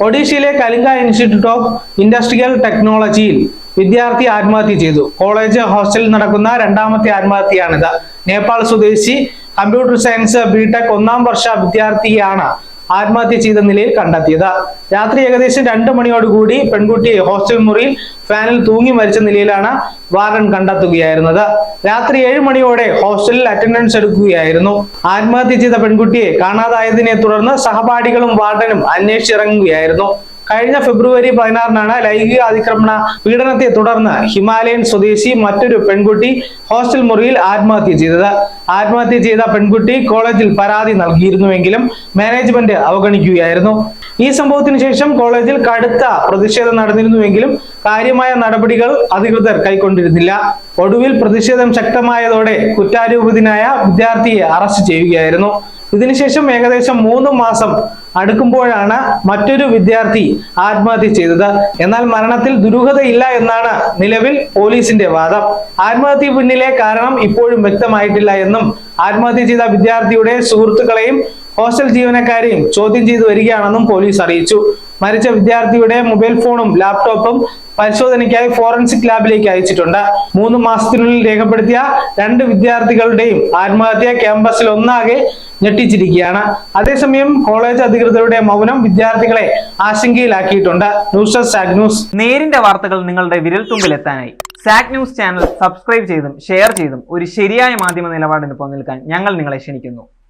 ഒഡീഷയിലെ Kalinga institute of industrial ടെക്നോളജിയിൽ വിദ്യാർത്ഥി ആത്മഹത്യ ചെയ്തു. കോളേജ് ഹോസ്റ്റലിൽ നടക്കുന്ന രണ്ടാമത്തെ ആത്മഹത്യയാണിത്. നേപ്പാൾ സ്വദേശി കമ്പ്യൂട്ടർ സയൻസ് ബിടെക് ഒന്നാം വർഷ വിദ്യാർത്ഥിയാണ് ആത്മഹത്യ ചെയ്ത നിലയിൽ കണ്ടെത്തിയത്. രാത്രി ഏകദേശം രണ്ട് മണിയോടുകൂടി പെൺകുട്ടി ഹോസ്റ്റൽ മുറിയിൽ ഫാനിൽ തൂങ്ങി മരിച്ച നിലയിലാണ് വാറൻ കണ്ടെത്തുകയായിരുന്നത്. രാത്രി ഏഴ് മണിയോടെ ഹോസ്റ്റലിൽ അറ്റൻഡൻസ് എടുക്കുകയായിരുന്നു. ആത്മഹത്യ ചെയ്ത പെൺകുട്ടിയെ കാണാതായതിനെ തുടർന്ന് സഹപാഠികളും വാർഡനും അന്വേഷിച്ചിറങ്ങുകയായിരുന്നു. കഴിഞ്ഞ ഫെബ്രുവരി പതിനാറിനാണ് ലൈംഗിക അതിക്രമണ പീഡനത്തെ തുടർന്ന് ഹിമാലയൻ സ്വദേശി മറ്റൊരു പെൺകുട്ടി ഹോസ്റ്റൽ മുറിയിൽ ആത്മഹത്യ ചെയ്തത്. ആത്മഹത്യ ചെയ്ത പെൺകുട്ടി കോളേജിൽ പരാതി നൽകിയിരുന്നുവെങ്കിലും മാനേജ്മെന്റ് അവഗണിക്കുകയായിരുന്നു. ഈ സംഭവത്തിന് ശേഷം കോളേജിൽ കടുത്ത പ്രതിഷേധം നടന്നിരുന്നുവെങ്കിലും കാര്യമായ നടപടികൾ അധികൃതർ കൈക്കൊണ്ടിരുന്നില്ല. ഒടുവിൽ പ്രതിഷേധം ശക്തമായതോടെ കുറ്റാരോപിതനായ വിദ്യാർത്ഥിയെ അറസ്റ്റ് ചെയ്യുകയായിരുന്നു. ഇതിനുശേഷം ഏകദേശം മൂന്ന് മാസം അടുക്കുമ്പോഴാണ് മറ്റൊരു വിദ്യാർത്ഥി ആത്മഹത്യ ചെയ്തത്. എന്നാൽ മരണത്തിൽ ദുരൂഹതയില്ല എന്നാണ് നിലവിൽ പോലീസിന്റെ വാദം. ആത്മഹത്യ പിന്നിലെ കാരണം ഇപ്പോഴും വ്യക്തമായിട്ടില്ല എന്നും ആത്മഹത്യ ചെയ്ത വിദ്യാർത്ഥിയുടെ സുഹൃത്തുക്കളെയും ഹോസ്റ്റൽ ജീവനക്കാരെയും ചോദ്യം ചെയ്തു വരികയാണെന്നും പോലീസ് അറിയിച്ചു. മരിച്ച വിദ്യാർത്ഥിയുടെ മൊബൈൽ ഫോണും ലാപ്ടോപ്പും പരിശോധനയ്ക്കായി ഫോറൻസിക് ലാബിലേക്ക് അയച്ചിട്ടുണ്ട്. മൂന്ന് മാസത്തിനുള്ളിൽ രേഖപ്പെടുത്തിയ രണ്ട് വിദ്യാർത്ഥികളുടെയും ആത്മഹത്യ ക്യാമ്പസിൽ ഒന്നാകെ ഞെട്ടിച്ചിരിക്കുകയാണ്. അതേസമയം കോളേജ് അധികൃതരുടെ മൗനം വിദ്യാർത്ഥികളെ ആശങ്കയിലാക്കിയിട്ടുണ്ട്. News zag news. നേരിന്റെ വാർത്തകൾ നിങ്ങളുടെ വിരൽത്തുമ്പിൽ എത്താനായി സാക് ന്യൂസ് ചാനൽ സബ്സ്ക്രൈബ് ചെയ്തും ഷെയർ ചെയ്തും ഒരു ശരിയായ മാധ്യമ നിലപാടിന് നിൽക്കാൻ ഞങ്ങൾ നിങ്ങളെ ക്ഷണിക്കുന്നു.